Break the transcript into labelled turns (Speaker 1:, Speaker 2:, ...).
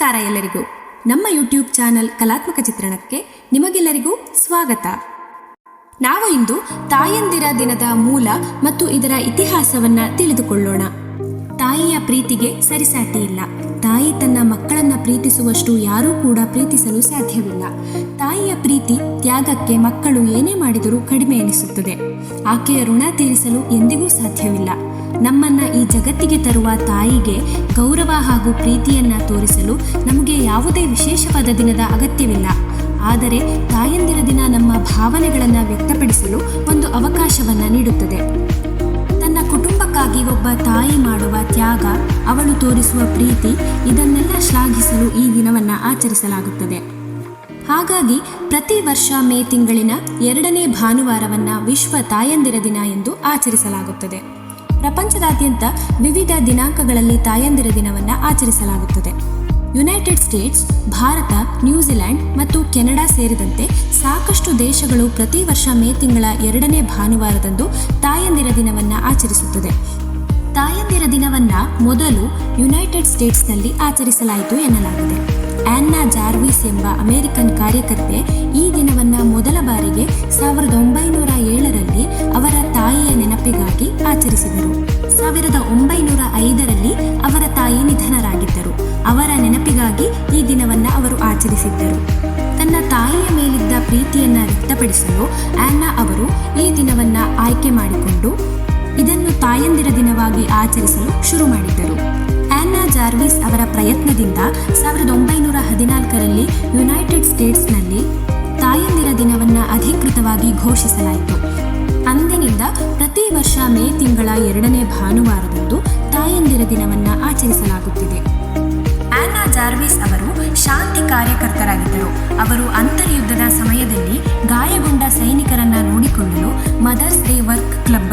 Speaker 1: ನಮಸ್ಕಾರ ಎಲ್ಲರಿಗೂ. ನಮ್ಮ ಯೂಟ್ಯೂಬ್ ಚಾನಲ್ ಕಲಾತ್ಮಕ ಚಿತ್ರಣಕ್ಕೆ ನಿಮಗೆಲ್ಲರಿಗೂ ಸ್ವಾಗತ. ನಾವು ಇಂದು ತಾಯಂದಿರ ದಿನದ ಮೂಲ ಮತ್ತು ಇದರ ಇತಿಹಾಸವನ್ನ ತಿಳಿದುಕೊಳ್ಳೋಣ. ತಾಯಿಯ ಪ್ರೀತಿಗೆ ಸರಿಸಾಟಿ ಇಲ್ಲ. ತಾಯಿ ತನ್ನ ಮಕ್ಕಳನ್ನ ಪ್ರೀತಿಸುವಷ್ಟು ಯಾರೂ ಕೂಡ ಪ್ರೀತಿಸಲು ಸಾಧ್ಯವಿಲ್ಲ. ತಾಯಿಯ ಪ್ರೀತಿ ತ್ಯಾಗಕ್ಕೆ ಮಕ್ಕಳು ಏನೇ ಮಾಡಿದರೂ ಕಡಿಮೆ ಎನಿಸುತ್ತದೆ. ಆಕೆಯ ಋಣ ತೀರಿಸಲು ಎಂದಿಗೂ ಸಾಧ್ಯವಿಲ್ಲ. ನಮ್ಮನ್ನ ಈ ಜಗತ್ತಿಗೆ ತರುವ ತಾಯಿಗೆ ಗೌರವ ಹಾಗೂ ಪ್ರೀತಿಯನ್ನು ತೋರಿಸಲು ನಮಗೆ ಯಾವುದೇ ವಿಶೇಷವಾದ ದಿನದ ಅಗತ್ಯವಿಲ್ಲ. ಆದರೆ ತಾಯಂದಿರ ದಿನ ನಮ್ಮ ಭಾವನೆಗಳನ್ನು ವ್ಯಕ್ತಪಡಿಸಲು ಒಂದು ಅವಕಾಶವನ್ನು ನೀಡುತ್ತದೆ. ತನ್ನ ಕುಟುಂಬಕ್ಕಾಗಿ ಒಬ್ಬ ತಾಯಿ ಮಾಡುವ ತ್ಯಾಗ, ಅವಳು ತೋರಿಸುವ ಪ್ರೀತಿ, ಇದನ್ನೆಲ್ಲ ಶ್ಲಾಘಿಸಲು ಈ ದಿನವನ್ನು ಆಚರಿಸಲಾಗುತ್ತದೆ. ಹಾಗಾಗಿ ಪ್ರತಿ ವರ್ಷ ಮೇ ತಿಂಗಳಿನ ಎರಡನೇ ಭಾನುವಾರವನ್ನು ವಿಶ್ವ ತಾಯಂದಿರ ದಿನ ಎಂದು ಆಚರಿಸಲಾಗುತ್ತದೆ. ಪ್ರಪಂಚದಾದ್ಯಂತ ವಿವಿಧ ದಿನಾಂಕಗಳಲ್ಲಿ ತಾಯಂದಿರ ದಿನವನ್ನು ಆಚರಿಸಲಾಗುತ್ತದೆ. United States, Bharat New Zealand ಮತ್ತು ಕೆನಡಾ ಸೇರಿದಂತೆ ಸಾಕಷ್ಟು ದೇಶಗಳು ಪ್ರತಿ ವರ್ಷ ಮೇ ತಿಂಗಳ ಎರಡನೇ ಭಾನುವಾರದಂದು ತಾಯಂದಿರ ದಿನವನ್ನು ಆಚರಿಸುತ್ತದೆ. ತಾಯಂದಿರ ದಿನವನ್ನ ಮೊದಲು ಯುನೈಟೆಡ್ ಸ್ಟೇಟ್ಸ್ನಲ್ಲಿ ಆಚರಿಸಲಾಯಿತು ಎನ್ನಲಾಗಿದೆ. ಆನ್ನಾ ಜಾರ್ವಿಸ್ ಎಂಬ ಅಮೆರಿಕನ್ ಕಾರ್ಯಕರ್ತೆ ಈ ದಿನವನ್ನ ಮೊದಲ ಬಾರಿಗೆ ಸಾವಿರದ ಒಂಬೈನೂರ ಏಳರಲ್ಲಿ ಅವರ ತಾಯಿಯ ನೆನಪಿಗಾಗಿ ಆಚರಿಸಿದರು. ಸಾವಿರದ ಒಂಬೈನೂರ ಐದರಲ್ಲಿ ಅವರ ತಾಯಿ ನಿಧನರಾಗಿದ್ದರು. ಅವರ ನೆನಪಿಗಾಗಿ ಈ ದಿನವನ್ನ ಅವರು ಆಚರಿಸಿದ್ದರು. ತನ್ನ ತಾಯಿಯ ಮೇಲಿದ್ದ ಪ್ರೀತಿಯನ್ನ ವ್ಯಕ್ತಪಡಿಸಲು ಆನ್ನಾ ಅವರು ಈ ದಿನವನ್ನ ಆಯ್ಕೆ ಮಾಡಿಕೊಂಡು ಇದನ್ನು ತಾಯಂದಿರ ದಿನವಾಗಿ ಆಚರಿಸಲು ಶುರು ಮಾಡಿದ್ದರು. ಆನ್ನಾ ಜಾರ್ವಿಸ್ ಅವರ ಪ್ರಯತ್ನದಿಂದ ಸಾವಿರದ ಒಂಬೈನೂರ ಹದಿನಾಲ್ಕರಲ್ಲಿ ಯುನೈಟೆಡ್ ಸ್ಟೇಟ್ಸ್ನಲ್ಲಿ ತಾಯಂದಿರ ದಿನವನ್ನು ಅಧಿಕೃತವಾಗಿ ಘೋಷಿಸಲಾಯಿತು. ಪ್ರತಿ ವರ್ಷ ಮೇ ತಿಂಗಳ ಎರಡನೇ ಭಾನುವಾರದಂದು ತಾಯಂದಿರ ದಿನವನ್ನು ಆಚರಿಸಲಾಗುತ್ತಿದೆ. ಆನಾ ಜಾರ್ವಿಸ್ ಅವರು ಶಾಂತಿ ಕಾರ್ಯಕರ್ತರಾಗಿದ್ದರು. ಅವರು ಅಂತರ್ಯುದ್ಧದ ಸಮಯದಲ್ಲಿ ಗಾಯಗೊಂಡ ಸೈನಿಕರನ್ನ ನೋಡಿಕೊಳ್ಳಲು ಮದರ್ಸ್ ಡೇ ವರ್ಕ್ ಕ್ಲಬ್